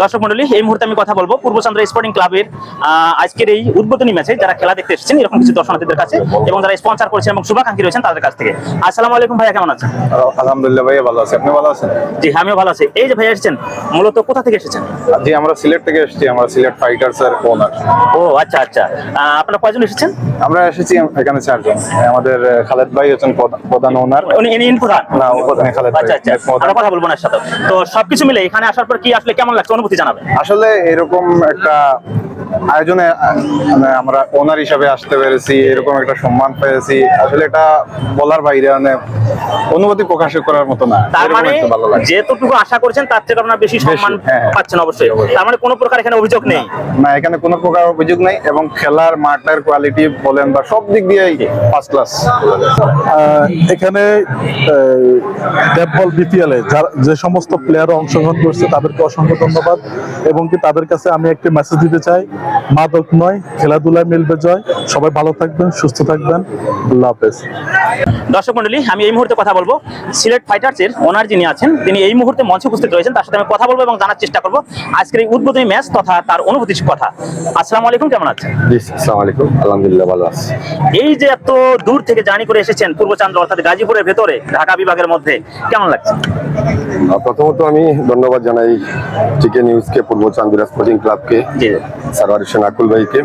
দর্শক মন্ডলী এই মুহূর্তে আমি কথা বলব পূর্বচন্দ্র স্পোর্টিং ক্লাবের আজকের এই উদ্বোধনী ম্যাচে যারা খেলা দেখতে এসেছেন এরকম কিছু দর্শনার্থীদের কাছে এবং যারা স্পন্সর করেছেন এবং শুভাকাঙ্ক্ষী রয়েছেন তাদের কাছ থেকে। আসসালামু আলাইকুম ভাইয়া কেমন আছেন? আলহামদুলিল্লাহ ভাইয়া ভালো আছে। আপনি ভালো আছেন? জি আমিও ভালো আছি। এই যে ভাইয়া এসেছেন মূলত কোথা থেকে এসেছেন? জি আমরা সিলেট থেকে এসেছি আমরা সিলেট ফাইটার্স এর ওনার ও আচ্ছা আচ্ছা। আপনারা কয়জন এসেছেন? আমরা এসেছি এখানে চারজন। আমাদের খালেদ ভাই হচ্ছেন প্রধান- ওনার উনি ইনি ইনি প্রধান? না ও প্রধান খালেদ ভাই। আচ্ছা আচ্ছা। আমরা কথা বলব না সাথে। তো সবকিছু মিলে এখানে আসার পর কি আসলে কেমন লাগছে? অনুভূতি জানাবেন। আসলে এরকম একটা আয়োজনে মানে আমরা ওনার হিসাবে আসতে পেরেছি, এরকম একটা সম্মান পেয়েছি। আসলে এটা বলার বাইরে মানে অনুভূতি প্রকাশ করার মতো না। তার মানে যেতটুকু আশা করছেন তার থেকে আপনারা বেশি সম্মান হ্যাঁ। পাচ্ছেন অবশ্যই। তার মানে কোনো প্রকার এখানে অভিযোগ নেই? না এখানে কোনো প্রকার অভিযোগ নেই এবং খেলার মাঠের কোয়ালিটি বলেন বা সব দিক দিয়েই ফার্স্ট ক্লাস এখানে ডেপবল বিপিএল এ যে সমস্ত প্লেয়ার অংশগ্রহণ করছে তাদেরকে অসংখ্য ধন্যবাদ। এবং কি তাদের কাছে আমি একটি মেসেজ দিতে চাই মাদক নয় খেলাধুলায় মিলবে জয়। সবাই ভালো থাকবেন সুস্থ থাকবেন। আল্লাহ হাফেজ। দর্শক মন্ডলী আমি এই মুহূর্তে কথা বলব সিলেট ফাইটার্সের ওনার যিনি আছেন তিনি এই মুহূর্তে মঞ্চে উপস্থিত রয়েছেন তার সাথে আমি কথা বলব এবং জানার চেষ্টা করব আজকের এই উদ্বোধনী ম্যাচ তথা তার অনুভূতির কথা। আসসালামু আলাইকুম কেমন আছেন? জি আসসালামু আলাইকুম। আলহামদুলিল্লাহ ভালো আছি। এই যে এত দূর থেকে জার্নি করে এসেছেন পূর্বচন্দ্র অর্থাৎ গাজীপুরের ভেতরে ঢাকা বিভাগের মধ্যে কেমন লাগছে? প্রথমত আমি ধন্যবাদ জানাই টিকে নিউজকে পূর্ব চান্দিরা স্পোর্টিং ক্লাবকে সারওয়ার হোসেন আকুল ভাইকে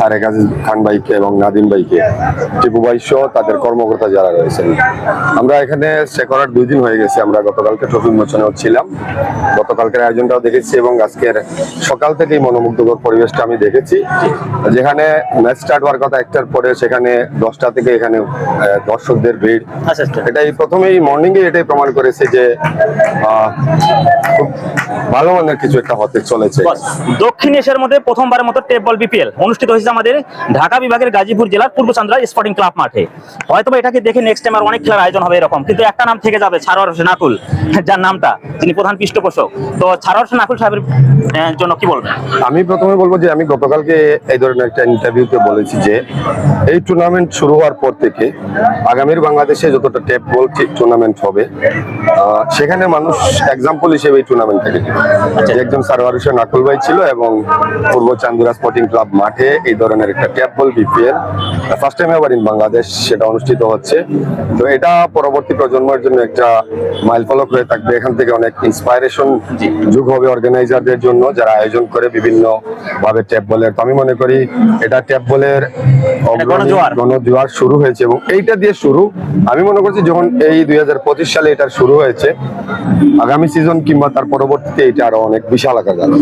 তারেক আজিজ খান ভাইকে এবং নাদিম ভাইকে। টিপু ভাই সহ তাদের কর্মকর্তা যারা রয়েছেন। আমরা এখানে স্টে করার দুই দিন হয়ে গেছে আমরা গতকালকে ট্রফি উন্মোচনেও ছিলাম। গতকালকের আয়োজনটাও দেখেছি এবং আজকের সকাল থেকেই মনোমুগ্ধকর পরিবেশটা আমি দেখেছি। যেখানে ম্যাচ স্টার্ট হওয়ার কথা একটার পরে সেখানে দশটা থেকে এখানে দর্শকদের ভিড়। আচ্ছা আচ্ছা। এটাই প্রথমেই মর্নিং এ এটাই প্রমাণ করেছে যে খুব ভালো মানের কিছু একটা হতে চলেছে। দক্ষিণ এশিয়ার মধ্যে প্রথমবারের মতো টেপ বল বিপিএল অনুষ্ঠিত হয়েছে আমাদের ঢাকা বিভাগের গাজীপুর জেলার পূর্বচন্দ্রা স্পোর্টিং ক্লাব মাঠে। হয়তো এটাকে দেখে নেক্সট টাইম আর অনেক খেলার আয়োজন হবে এরকম কিন্তু একটা নাম থেকে যাবে ছাড়োয়ার হোসেন আকুল যার নামটা যিনি প্রধান পৃষ্ঠপোষক। তো ছাড়োয়ার হোসেন আকুল সাহেবের জন্য কি বলবেন? আমি প্রথমে বলব যে আমি গতকালকে এই ধরনের একটা ইন্টারভিউতে বলেছি যে এই টুর্নামেন্ট শুরু হওয়ার পর থেকে আগামীর বাংলাদেশে যতটা টেপ বল টুর্নামেন্ট হবে সেখানে মানুষ এক্সাম্পল হিসেবে এই টুর্নামেন্টটাকে নেবে। যে একজন সারোয়ার হোসেন নাকুল ভাই ছিল এবং পূর্ব চান্দুরা স্পোর্টিং ক্লাব মাঠে এই ধরনের একটা tape ball BPL first time এবার ইন বাংলাদেশ সেটা অনুষ্ঠিত হচ্ছে। তো এটা পরবর্তী প্রজন্মের জন্য একটা মাইল ফলক হয়ে থাকবে। এখান থেকে অনেক ইন্সপাইরেশন যুগ হবে অর্গানাইজারদের জন্য যারা আয়োজন করে বিভিন্ন ভাবে ট্যাপ বলের তো আমি মনে করি এটা ট্যাপ বলের গণজোয়ার। শুরু হয়েছে এবং এইটা দিয়ে শুরু। আমি মনে করছি যখন এই দুই হাজার পঁচিশ সালে এটা শুরু হয়েছে আগামী সিজন কিংবা তার পরবর্তীতে এটা আরও অনেক বিশাল আকার যাবে।